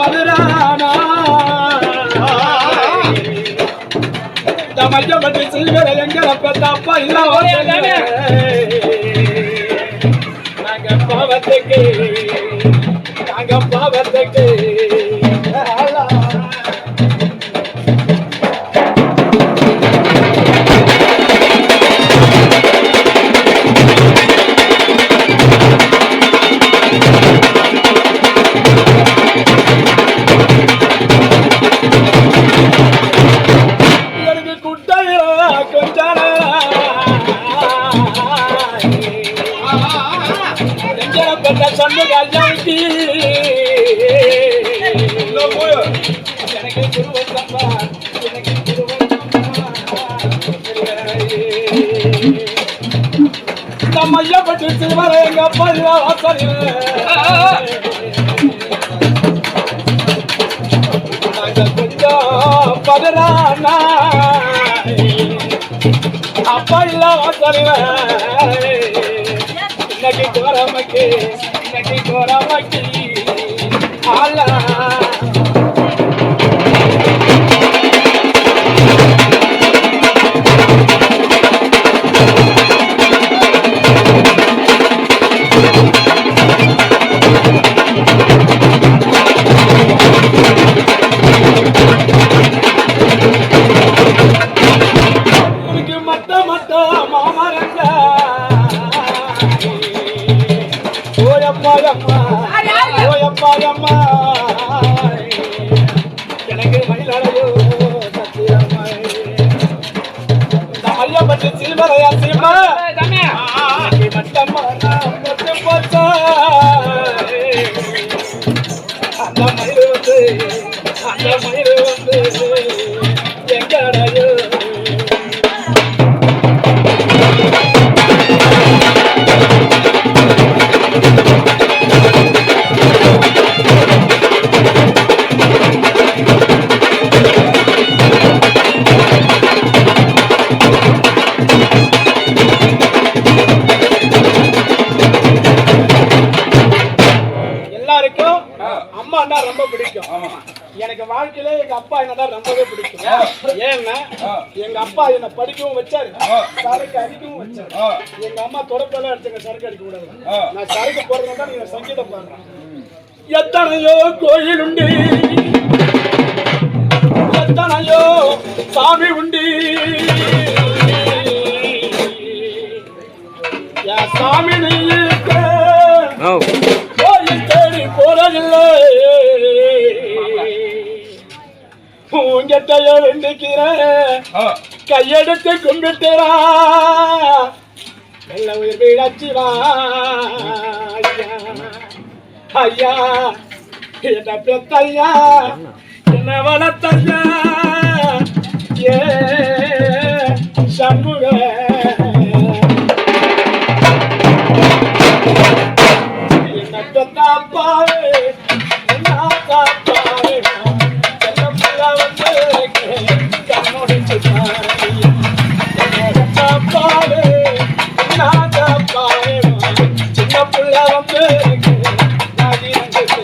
பதுரானா தமையப்பட்டு சில்வர எங்க தப்பா இல்ல நாங்க பாவத்துக்கு நாங்க பாவத்துக்கு. குட்டையில கொஞ்சம் எங்களை பெற்ற சொந்த எனக்கு திருவள்ளப்பா நம்ம ஐயப்பட்டு எங்க அப்பா வாசல் கொஞ்சம் பதறானா அப்பா இல்ல வாசலிவன் இன்னைக்கு கோரமைக்கு இன்னைக்கு கோரமைக்கு ஆலா மட்ட மாமரங்க. ஓயப்பா அம்மா ஓயப்பா அம்மா எனக்கு மயிலாளையோ சத்தியம்மா இந்த மையப்பட்டு சில்வரையா சிம்மா மட்டம்மா போச்சா. அந்த வந்து அந்த மயிறு எனக்கு வாழ்க்கையில எங்க அப்பா என்னதான் ரொம்பவே பிடிக்கும். ஏன்னா எங்க அப்பா என்ன படிக்கவும் வச்சாரு. சரக்கு அடிக்கவும் வச்சாரு. எங்க அம்மா தொடப்பெல்லாம் அடிச்சாங்க சரக்கு அடிக்க கூடாது. நான் சரக்கு போடுறதா நீங்க சங்கீதம் பாடுறேன். எத்தனையோ கோயில் உண்டு. எத்தனையோ சாமி உண்டு. சாமி நீ உங்ககிட்டயோ வேண்டிக்கிறேன். கையெடுத்து கும்பிட்டுறா. நல்ல உயிர் வீழச்சிவா ஐயா. என்ன பெத்தையா என்ன வளர்த்தையா ஏ. சண்முக. என்ன சின்ன புள்ள வந்து நாடி வந்து